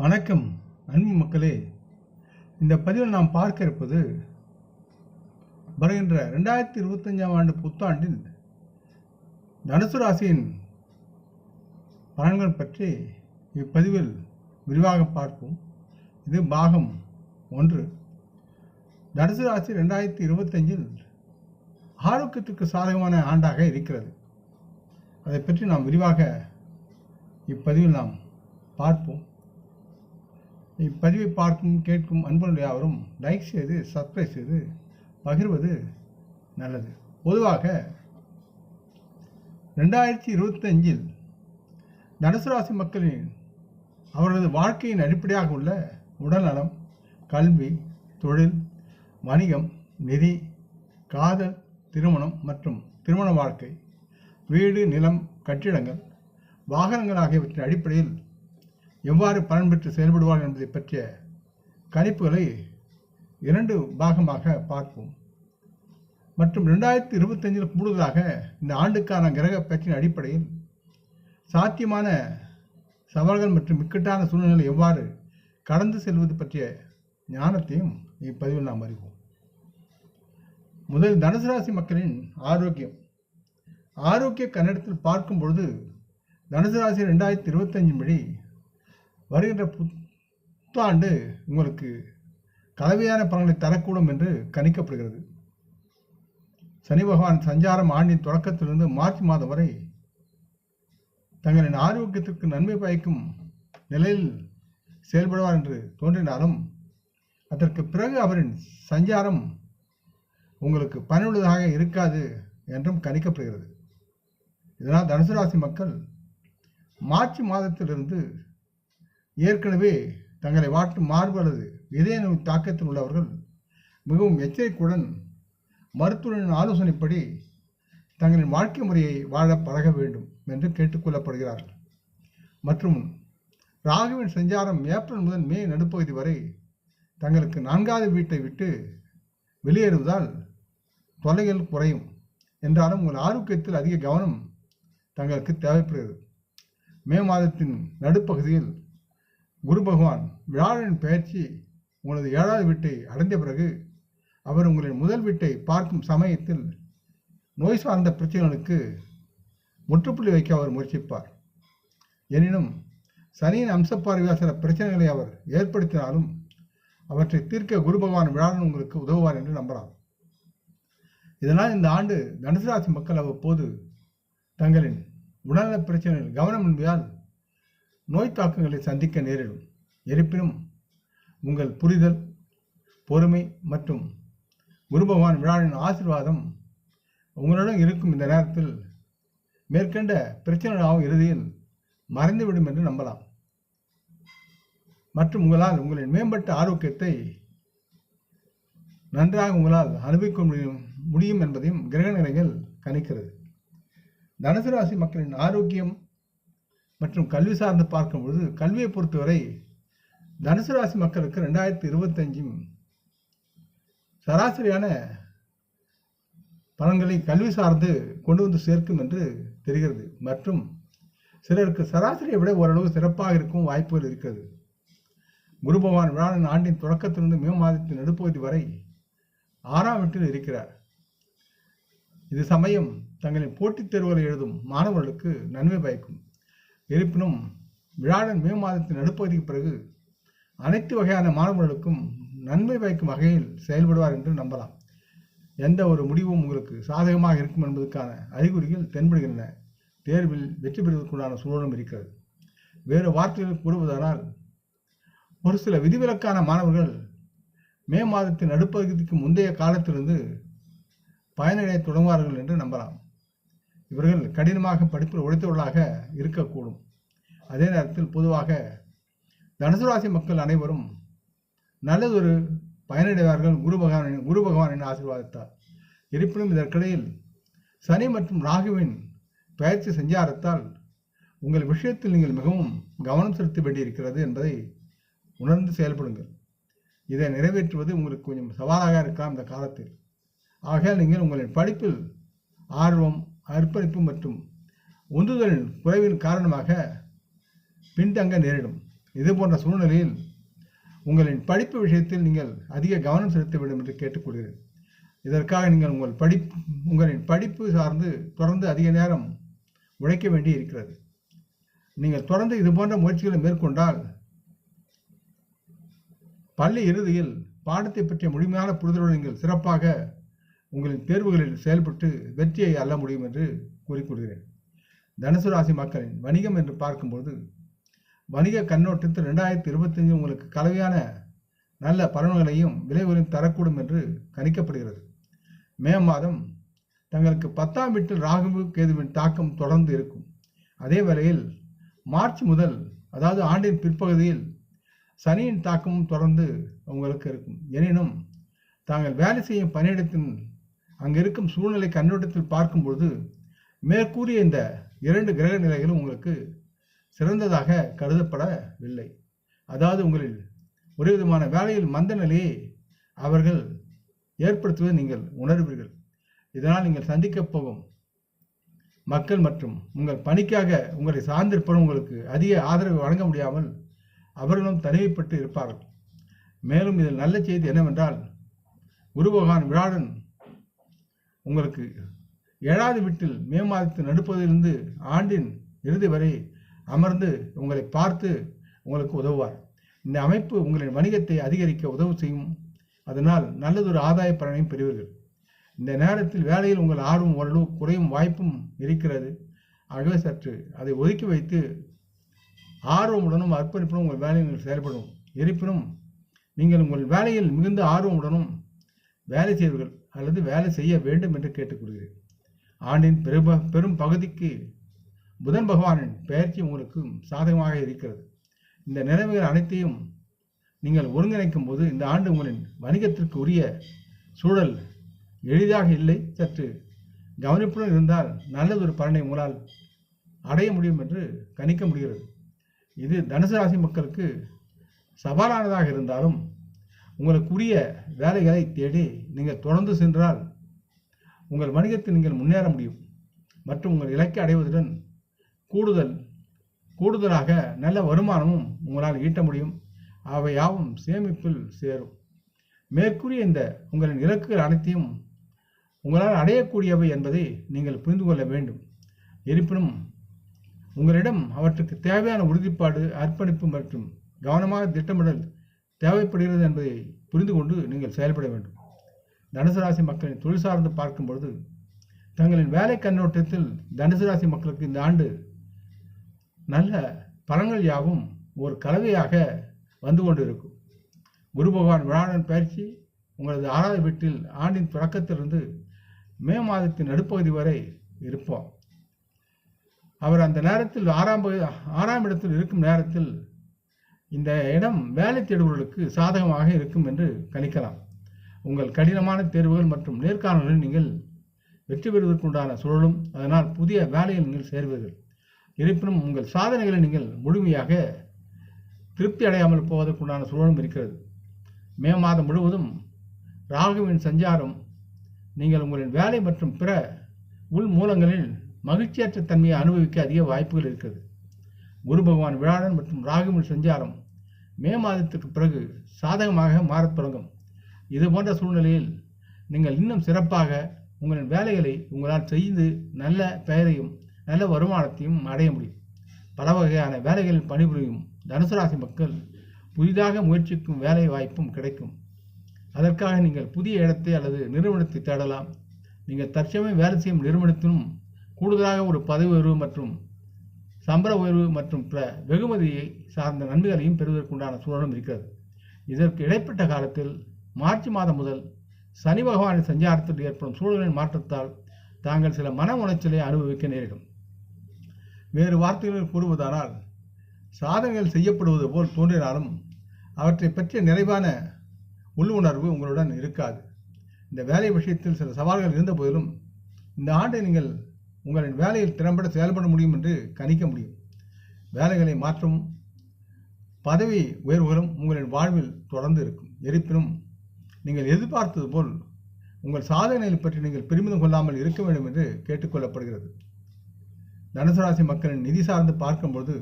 வணக்கம் அன்பு மக்களே. இந்த பதிவில் நாம் பார்க்க இருப்பது வருகின்ற ரெண்டாயிரத்தி இருபத்தஞ்சாம் ஆண்டு புத்தாண்டில் தனுசு ராசியின் பலன்கள் பற்றி இப்பதிவில் விரிவாக பார்ப்போம். இது பாகம் ஒன்று. தனுசு ராசி ரெண்டாயிரத்தி இருபத்தஞ்சில் ஆரோக்கியத்துக்கு சாதகமான ஆண்டாக இருக்கிறது. அதை பற்றி நாம் விரிவாக இப்பதிவில் நாம் பார்ப்போம். இப்பதிவை பார்க்கும் கேட்கும் அன்புடைய யாவரும் லைக் செய்து சப்ஸ்கிரைப் செய்து பகிர்வது நல்லது. பொதுவாக ரெண்டாயிரத்தி இருபத்தஞ்சில் தனுசு ராசி மக்களின் அவர்களது வாழ்க்கையின் அடிப்படையாக உள்ள உடல்நலம் கல்வி தொழில் வணிகம் நிதி காதல் திருமணம் மற்றும் திருமண வாழ்க்கை வீடு நிலம் கட்டிடங்கள் வாகனங்கள் ஆகியவற்றின் அடிப்படையில் எவ்வாறு பலன் பெற்று செயல்படுவார் என்பதை பற்றிய கணிப்புகளை இரண்டு பாகமாக பார்ப்போம். மற்றும் ரெண்டாயிரத்தி இருபத்தஞ்சில் கூடுதலாக இந்த ஆண்டுக்கான கிரக பயிற்சியின் அடிப்படையில் சாத்தியமான சவால்கள் மற்றும் இக்கட்டான சூழ்நிலை எவ்வாறு கடந்து செல்வது பற்றிய ஞானத்தையும் இப்பதிவில் நாம் அறிவோம். முதல் தனுசு ராசி மக்களின் ஆரோக்கியம். ஆரோக்கிய கன்னடத்தில் பார்க்கும் பொழுது தனுசு ராசி ரெண்டாயிரத்தி இருபத்தஞ்சு படி வருகின்ற புத்தாண்டு உங்களுக்கு கலவையான பலன்களை தரக்கூடும் என்று கணிக்கப்படுகிறது. சனி பகவான் சஞ்சாரம் ஆண்டின் தொடக்கத்திலிருந்து மார்ச் மாதம் வரை தங்களின் ஆரோக்கியத்திற்கு நன்மை பயக்கும் நிலையில் செயல்படுவார் என்று தோன்றினாலும் அதற்கு பிறகு அவரின் சஞ்சாரம் உங்களுக்கு பயனுள்ளதாக இருக்காது என்றும் கணிக்கப்படுகிறது. இதனால் தனுசு ராசி மக்கள் மார்ச் மாதத்திலிருந்து ஏற்கனவே தங்களை வாட்டும் மார்பு அல்லது இதய நோய் தாக்கத்தில் உள்ளவர்கள் மிகவும் எச்சரிக்கையுடன் மருத்துவரின் ஆலோசனைப்படி தங்களின் வாழ்க்கை முறையை வாழ பழக வேண்டும் என்று கேட்டுக்கொள்ளப்படுகிறார்கள் மற்றும் ராகுவின் சஞ்சாரம் ஏப்ரல் முதல் மே நடுப்பகுதி வரை தங்களுக்கு நான்காவது வீட்டை விட்டு வெளியேறுவதால் தொல்லைகள் குறையும் என்றாலும் உங்கள் ஆரோக்கியத்தில் அதிக கவனம் தங்களுக்கு தேவைப்படுகிறது. மே மாதத்தின் நடுப்பகுதியில் குரு பகவான் வியாழனின் பயிற்சி உங்களது ஏழாவது வீட்டை அடைந்த பிறகு அவர் உங்களின் முதல் வீட்டை பார்க்கும் சமயத்தில் நோய் சார்ந்த பிரச்சனைகளுக்கு முற்றுப்புள்ளி வைக்க அவர் முயற்சிப்பார். எனினும் சனியின் அம்சப்பார்வையால் சில பிரச்சனைகளை அவர் ஏற்படுத்தினாலும் அவற்றை தீர்க்க குரு பகவான் வியாழன் உங்களுக்கு உதவுவார் என்று நம்பலாம். இதனால் இந்த ஆண்டு தனுசு ராசி மக்கள் அவ்வப்போது தங்களின் உடல்நல பிரச்சனைகள் கவனம் என்பதால் நோய் தாக்கங்களை சந்திக்க நேரிடும். இருப்பினும் உங்கள் புரிதல் பொறுமை மற்றும் குருபகவான் விழாவின் ஆசிர்வாதம் உங்களுடன் இருக்கும் இந்த நேரத்தில் மேற்கண்ட பிரச்சனைகளாகவும் இறுதியில் மறைந்துவிடும் என்று நம்பலாம். மற்றும் உங்களால் உங்களின் மேம்பட்ட ஆரோக்கியத்தை நன்றாக உங்களால் அனுபவிக்க முடியும் முடியும் என்பதையும் கிரக நிலைகள் கணிக்கிறது. தனுசு ராசி மக்களின் ஆரோக்கியம் மற்றும் கல்வி சார்ந்து பார்க்கும் பொழுது கல்வியை பொறுத்தவரை தனுசு ராசி மக்களுக்கு ரெண்டாயிரத்தி இருபத்தஞ்சும் சராசரியான பலன்களை கல்வி சார்ந்து கொண்டு வந்து சேர்க்கும் என்று தெரிகிறது. மற்றும் சிலருக்கு சராசரியை விட ஓரளவு சிறப்பாக இருக்கும் வாய்ப்புகள் இருக்கிறது. குரு பகவான் விழாவின் ஆண்டின் தொடக்கத்திலிருந்து மே மாதத்தின் நடுப்பகுதி வரை ஆறாம் வீட்டில் இருக்கிறார். இது சமயம் தங்களின் போட்டித் தேர்வுகளை எழுதும் மாணவர்களுக்கு நன்மை பயக்கும். இருப்பினும் விழாவின் மே மாதத்தின் நடுப்பகுதிக்கு பிறகு அனைத்து வகையான மாணவர்களுக்கும் நன்மை பயக்கும் வகையில் செயல்படுவார் என்று நம்பலாம். எந்த ஒரு முடிவும் உங்களுக்கு சாதகமாக இருக்கும் என்பதற்கான அறிகுறிகள் தென்படுகின்றன. தேர்வில் வெற்றி பெறுவதற்குண்டான சூழலும் இருக்கிறது. வேறு வார்த்தைகள் கூறுவதானால் ஒரு சில விதிவிலக்கான மாணவர்கள் மே மாதத்தின் நடுப்பகுதிக்கு முந்தைய காலத்திலிருந்து பயனடைய தொடங்குவார்கள் என்று நம்பலாம். இவர்கள் கடினமாக படிப்பில் உழைத்தவர்களாக இருக்கக்கூடும். அதே நேரத்தில் பொதுவாக தனுசு ராசி மக்கள் அனைவரும் நல்லதொரு பயனடைவார்கள். குரு பகவானின் குரு பகவானின் ஆசீர்வாதத்தால் இருப்பினும் இதற்கிடையில் சனி மற்றும் ராகுவின் பயிற்சி சஞ்சாரத்தால் உங்கள் விஷயத்தில் நீங்கள் மிகவும் கவனம் செலுத்த வேண்டியிருக்கிறது என்பதை உணர்ந்து செயல்படுங்கள். இதை நிறைவேற்றுவது உங்களுக்கு கொஞ்சம் சவாலாக இருக்கலாம் இந்த காலத்தில். ஆக நீங்கள் உங்களின் படிப்பில் ஆர்வம் அர்ப்பணிப்பு மற்றும் உந்துதலின் குறைவின் காரணமாக பின்தங்க நேரிடும். இது போன்ற சூழ்நிலையில் உங்களின் படிப்பு விஷயத்தில் நீங்கள் அதிக கவனம் செலுத்த வேண்டும் என்று கேட்டுக்கொள்கிறேன் இதற்காக நீங்கள் உங்கள் படிப்பு உங்களின் படிப்பு சார்ந்து தொடர்ந்து அதிக நேரம் உழைக்க வேண்டி இருக்கிறது. நீங்கள் தொடர்ந்து இது போன்ற முயற்சிகளை மேற்கொண்டால் பள்ளி இறுதியில் பாடத்தை பற்றிய முழுமையான புரிதலோடு நீங்கள் சிறப்பாக உங்களின் தேர்வுகளில் செயல்பட்டு வெற்றியை அள்ள முடியும் என்று கூறிக்கொள்கிறேன். தனுசு ராசி மக்களின் வணிகம் என்று பார்க்கும்போது வணிக கண்ணோட்டத்தில் ரெண்டாயிரத்தி இருபத்தஞ்சு உங்களுக்கு கலவையான நல்ல பலன்களையும் விளைவுகளையும் தரக்கூடும் என்று கணிக்கப்படுகிறது. மே மாதம் தங்களுக்கு பத்தாம் வீட்டில் ராகு கேதுவின் தாக்கம் தொடர்ந்து இருக்கும். அதே வேளையில் மார்ச் முதல் அதாவது ஆண்டின் பிற்பகுதியில் சனியின் தாக்கமும் தொடர்ந்து உங்களுக்கு இருக்கும். எனினும் தாங்கள் வேலை செய்யும் பணியிடத்தின் அங்கே இருக்கும் சூழ்நிலை கண்ணோட்டத்தில் பார்க்கும்பொழுது மேற்கூறிய இந்த இரண்டு கிரக நிலைகளும் உங்களுக்கு சிறந்ததாக கருதப்படவில்லை. அதாவது உங்களில் ஒரு விதமான வேலையில் மந்த நிலையை அவர்கள் ஏற்படுத்துவதை நீங்கள் உணர்வீர்கள். இதனால் நீங்கள் சந்திக்கப் போகும் மக்கள் மற்றும் உங்கள் பணிக்காக உங்களை சார்ந்திருப்பவர் உங்களுக்கு அதிக ஆதரவு வழங்க முடியாமல் அவர்களும் தனிமைப்பட்டு இருப்பார்கள். மேலும் இதில் நல்ல செய்தி என்னவென்றால் குரு பகவான் விழாடன் உங்களுக்கு ஏழாவது வீட்டில் மே மாதத்தின் நடுப்பதிலிருந்து ஆண்டின் இறுதி வரை அமர்ந்து உங்களை பார்த்து உங்களுக்கு உதவுவார். இந்த அமைப்பு உங்களின் வணிகத்தை அதிகரிக்க உதவு செய்யும். அதனால் நல்லதொரு ஆதாய பலனையும் பெறுவீர்கள். இந்த நேரத்தில் வேலையில் உங்கள் ஆர்வம் ஓரளவு குறையும் வாய்ப்பும் இருக்கிறது. ஆகவே சற்று அதை ஒதுக்கி வைத்து ஆர்வமுடனும் அர்ப்பணிப்புடன் உங்கள் வேலையில் நீங்கள் செயல்படும் இருப்பினும் நீங்கள் உங்கள் வேலையில் மிகுந்த ஆர்வமுடனும் வேலை செய்வீர்கள். அல்லது வேலை செய்ய வேண்டும் என்று கேட்டுக்கொள்கிறேன். ஆண்டின் பெரும் பெரும் பகுதிக்கு புதன் பகவானின் பெயர்ச்சி உங்களுக்கு சாதகமாக இருக்கிறது. இந்த நிலைமைகள் அனைத்தையும் நீங்கள் ஒருங்கிணைக்கும் போது இந்த ஆண்டு உங்களின் வணிகத்திற்கு உரிய சூழல் எளிதாக இல்லை. சற்று கவனிப்புடன் இருந்தால் நல்லதொரு பலனை உங்களால் அடைய முடியும் என்று கணிக்க முடிகிறது. இது தனுசு ராசி மக்களுக்கு சவாலானதாக இருந்தாலும் உங்களுக்குரிய வேலைகளை தேடி நீங்கள் தொடர்ந்து சென்றால் உங்கள் வணிகத்தில் நீங்கள் முன்னேற முடியும். மற்றும் உங்கள் இலக்கை அடைவதுடன் கூடுதல் கூடுதலாக நல்ல வருமானமும் உங்களால் ஈட்ட முடியும். அவை யாவும் சேமிப்பில் சேரும். மேற்கூறிய இந்த உங்களின் இலக்குகள் அனைத்தையும் உங்களால் அடையக்கூடியவை என்பதை நீங்கள் புரிந்து கொள்ள வேண்டும். இருப்பினும் உங்களிடம் அவற்றுக்கு தேவையான உறுதிப்பாடு அர்ப்பணிப்பு மற்றும் கவனமாக திட்டமிடல் தேவைப்படுகிறது என்பதை புரிந்து கொண்டு நீங்கள் செயல்பட வேண்டும். தனுசு ராசி மக்களின் தொழில் சார்ந்து பார்க்கும் பொழுது தங்களின் வேலை கண்ணோட்டத்தில் தனுசு ராசி மக்களுக்கு இந்த ஆண்டு நல்ல பலன்கள் யாவும் ஒரு கலவையாக வந்து கொண்டு இருக்கும் குரு பகவான் விழாடன் பயிற்சி உங்களது ஆறாவது வீட்டில் ஆண்டின் தொடக்கத்திலிருந்து மே மாதத்தின் நடுப்பகுதி வரை இருப்போம் அவர் அந்த நேரத்தில் ஆறாம் ஆறாம் இடத்தில் இருக்கும் நேரத்தில் இந்த இடம் வேலை தேடுபவர்களுக்கு சாதகமாக இருக்கும் என்று கணிக்கலாம். உங்கள் கடினமான தேர்வுகள் மற்றும் நேர்காணல்களில் நீங்கள் வெற்றி பெறுவதற்குண்டான சூழலும் அதனால் புதிய வேலையில் நீங்கள் சேர்வீர்கள். இருப்பினும் உங்கள் சாதனைகளை நீங்கள் முழுமையாக திருப்தி அடையாமல் போவதற்குண்டான சூழலும் இருக்கிறது. மே மாதம் முழுவதும் ராகுவின் சஞ்சாரம் நீங்கள் உங்களின் வேலை மற்றும் பிற உள் மூலங்களில் மகிழ்ச்சியற்ற தன்மையை அனுபவிக்க அதிக வாய்ப்புகள் இருக்கிறது. குரு பகவான் விழாடன் மற்றும் ராகுவின் சஞ்சாரம் மே மாதத்திற்கு பிறகு சாதகமாக மாறத் தொடங்கும். இது போன்ற சூழ்நிலையில் நீங்கள் இன்னும் சிறப்பாக உங்களின் வேலைகளை உங்களால் செய்து நல்ல பெயரையும் நல்ல வருமானத்தையும் அடைய முடியும். பல வகையான வேலைகளில் பணிபுரியும் தனுசு ராசி மக்கள் புதிதாக முயற்சிக்கும் வேலை வாய்ப்பும் கிடைக்கும். அதற்காக நீங்கள் புதிய இடத்தை அல்லது நிறுவனத்தை தேடலாம். நீங்கள் தற்சமயம் வேலை செய்யும் நிறுவனத்திலும் கூடுதலாக ஒரு பதவி உயர்வு மற்றும் சம்பள உயர்வு மற்றும் பிற வெகுமதியை சார்ந்த நன்மைகளையும் பெறுவதற்குண்டான சூழலும் இருக்கிறது. இதற்கு இடைப்பட்ட காலத்தில் மார்ச் மாதம் முதல் சனி பகவானின் சஞ்சாரத்தில் ஏற்படும் சூழலின் மாற்றத்தால் தாங்கள் சில மன உளைச்சலை அனுபவிக்க நேரிடும். வேறு வார்த்தைகளில் கூறுவதானால் சாதனைகள் செய்யப்படுவது போல் தோன்றினாலும் அவற்றை பற்றிய நிறைவான உள்ளுணர்வு உங்களுடன் இருக்காது. இந்த வேலை விஷயத்தில் சில சவால்கள் இருந்த போதிலும் இந்த ஆண்டை நீங்கள் உங்களின் வேலையில் திறம்பட செயல்பட முடியும் என்று கணிக்க முடியும். வேலைகளை மாற்றும் பதவி உயர்வுகளும் உங்களின் வாழ்வில் தொடர்ந்து இருக்கும். இருப்பினும் நீங்கள் எதிர்பார்த்தது போல் உங்கள் சாதனைகளை பற்றி நீங்கள் பெருமிதம் கொள்ளாமல் இருக்க வேண்டும் என்று கேட்டுக்கொள்ளப்படுகிறது. தனுசு ராசி மக்களின் நிதி சார்ந்து பார்க்கும்போது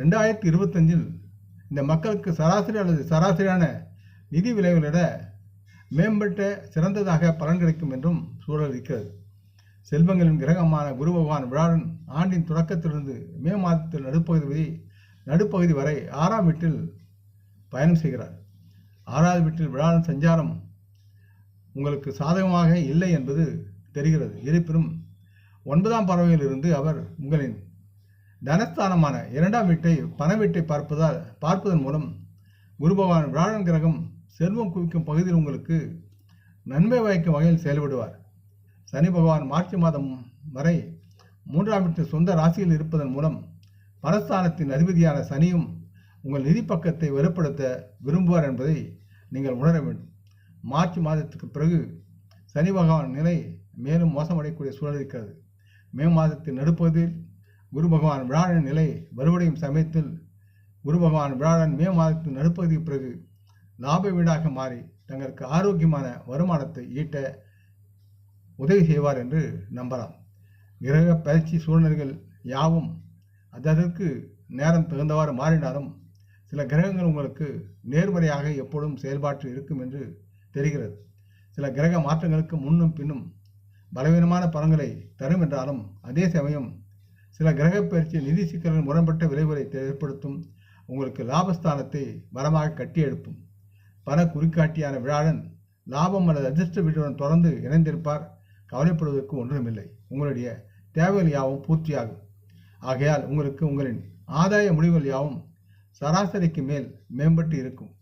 ரெண்டாயிரத்தி இருபத்தஞ்சில் இந்த மக்களுக்கு சராசரி அல்லது சராசரியான நிதி விளைவுகளை விட மேம்பட்ட சிறந்ததாக பலன் கிடைக்கும் என்றும் சூழல் இருக்கிறது. செல்வங்களின் கிரகமான குரு பகவான் விழாடன் ஆண்டின் தொடக்கத்திலிருந்து மே மாதத்தில் நடுப்பகுதி நடுப்பகுதி வரை ஆறாம் வீட்டில் பயணம் செய்கிறார். ஆறாவது வீட்டில் விழாடன் சஞ்சாரம் உங்களுக்கு சாதகமாக இல்லை என்பது தெரிகிறது. இருப்பினும் ஒன்பதாம் பறவையில் இருந்து அவர் உங்களின் தனஸ்தானமான இரண்டாம் வீட்டை பண வீட்டை பார்ப்பதால் பார்ப்பதன் மூலம் குரு பகவான் வியாழன் கிரகம் செல்வம் குவிக்கும் பகுதியில் உங்களுக்கு நன்மை வாய்க்கும் வகையில் செயல்படுவார். சனி பகவான் மார்ச் மாதம் வரை மூன்றாம் வீட்டு சொந்த ராசியில் இருப்பதன் மூலம் பரஸ்தானத்தின் அதிபதியான சனியும் உங்கள் நிதி பக்கத்தை வெறுப்படுத்த விரும்புவார் என்பதை நீங்கள் உணர வேண்டும். மார்ச் மாதத்துக்கு பிறகு சனி பகவான் நிலை மேலும் மோசமடையக்கூடிய சூழல் இருக்கிறது. மே மாதத்தின் நடுப்பகுதியில் குரு பகவான் விழாடன் நிலை வலுவடையும் சமயத்தில் குரு பகவான் விழாடன் மே மாதத்தின் நடுப்பகுதிக்கு பிறகு லாப வீடாக மாறி தங்களுக்கு ஆரோக்கியமான வருமானத்தை ஈட்ட உதவி செய்வார் என்று நம்பலாம். கிரக பயிற்சி சூழ்நிலைகள் யாவும் அதற்கு நேரம் தகுந்தவாறு மாறினாலும் சில கிரகங்கள் உங்களுக்கு நேர்மறையாக எப்பொழுதும் செயல்பாட்டில் இருக்கும் என்று தெரிகிறது. சில கிரக மாற்றங்களுக்கு முன்னும் பின்னும் பலவீனமான பலன்களை தரும் என்றாலும் அதே சமயம் சில கிரக பயிற்சி நிதி சிக்கல்கள் முரண்பட்ட விளைவுகளை ஏற்படுத்தும் உங்களுக்கு லாபஸ்தானத்தை பலமாக கட்டி எழுப்பும். பண குறிக்காட்டியான விழாடன் லாபம் அல்லது அதிர்ஷ்ட வீட்டுடன் தொடர்ந்து இணைந்திருப்பார். கவலைப்படுவதற்கு ஒன்றுமில்லை. உங்களுடைய தேவைகள் யாவும் பூர்த்தியாகும். ஆகையால் உங்களுக்கு உங்களின் ஆதாய முடிவுகள் யாவும் சராசரிக்கு மேல் மேம்பட்டு இருக்கும்.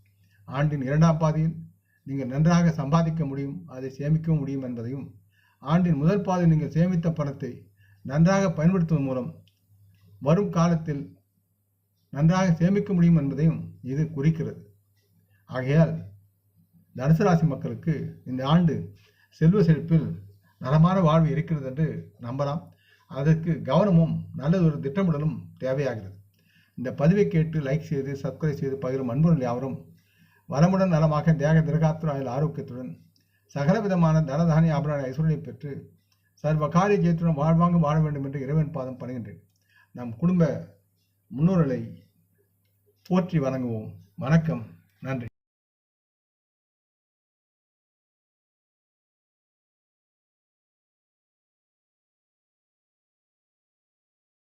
ஆண்டின் இரண்டாம் பாதியில் நீங்கள் நன்றாக சம்பாதிக்க முடியும் அதை சேமிக்க முடியும் என்பதையும் ஆண்டின் முதல் பாதையில் நீங்கள் சேமித்த பணத்தை நன்றாக பயன்படுத்துவதன் மூலம் வரும் காலத்தில் நன்றாக சேமிக்க முடியும் என்பதையும் இது குறிக்கிறது. ஆகையால் தனுசு ராசி மக்களுக்கு இந்த ஆண்டு செல்வ செழிப்பில் நலமான வாழ்வு இருக்கிறது என்று நம்பலாம். அதற்கு கவனமும் நல்லது ஒரு திட்டமிடலும் தேவையாகிறது. இந்த பதிவை கேட்டு லைக் செய்து சப்ஸ்கிரைப் செய்து பகிரும் அன்புகள் யாவரும் வளமுடன் நலமாக தேக திரகாத்துராயில் ஆரோக்கியத்துடன் சகல விதமான தனதானிய ஆபரான ஐஸ்வர்யை பெற்று சர்வ காரிய ஜெயத்துடன் வாழ்வாங்க வாழ வேண்டும் என்று இறைவன் பாதம் பணிகின்றேன். நம் குடும்ப முன்னோர்களை போற்றி வணங்குவோம். வணக்கம். நன்றி.